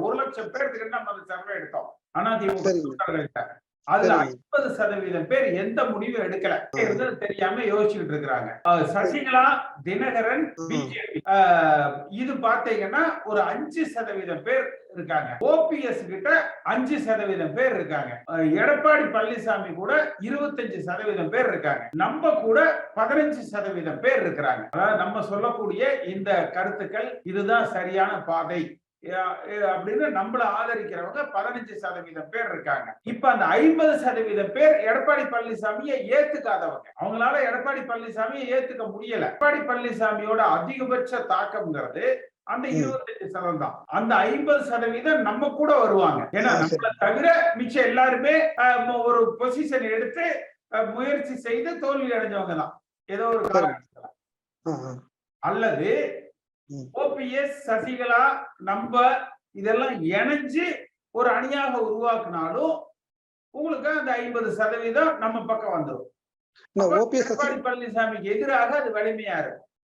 ஒரு லட்சம் பேருக்கு நம்ம அந்த சர்வே எடுத்தோம். அதிமுக. அதுல. ஐம்பது சதவீதம் பேர் எந்த முடிவும் எடுக்கல. தெரியாம யோசிச்சுட்டு இருக்கிறாங்க. சசிகலா தினகரன். பிஜேபி. இது பாத்தீங்கன்னா ஒரு அஞ்சு சதவீதம் பேர் இருக்காங்க. ஓபிஎஸ் கிட்ட அஞ்சு சதவீதம் பேர் இருக்காங்க. எடப்பாடி பழனிசாமி கூட இருபத்தஞ்சு சதவீதம் பேர் இருக்காங்க. நம்ம கூட பதினஞ்சு சதவீதம் பேர் இருக்கிறாங்க. அதாவது நம்ம சொல்லக்கூடிய இந்த கருத்துக்கள் இதுதான் சரியான பாதை. அப்படின்னு நம்மள ஆதரிக்கிறவங்க பதினஞ்சு சதவீதம் பேர் இருக்காங்க இப்ப அந்த ஐம்பது சதவீதம் பேர் எடப்பாடி பழனிசாமியை ஏத்துக்காதவங்க அவங்களால எடப்பாடி பழனிசாமியை ஏத்துக்க முடியல எடப்பாடி பழனிசாமியோட அதிகபட்ச தாக்கம்ங்கிறது அந்த. இருபத்தஞ்சு சதவீதம் தான் அந்த ஐம்பது சதவீதம் நம்ம கூட வருவாங்க ஏன்னா. நம்மள தவிர மிச்சம் எல்லாருமே ஒரு பொசிஷன் எடுத்து முயற்சி செய்து தோல்வி அடைஞ்சவங்க தான் ஏதோ ஒரு. அல்லது ம். ஓபிஎஸ் சசிகலா நம்ம இதெல்லாம் இணைஞ்சு ஒரு அணியாக உருவாக்குனாலும் உங்களுக்கு அந்த ஐம்பது சதவீதம் நம்ம பக்கம் வந்துடும் பழனிசாமிக்கு எதிராக அது வலிமையா இருக்கும்.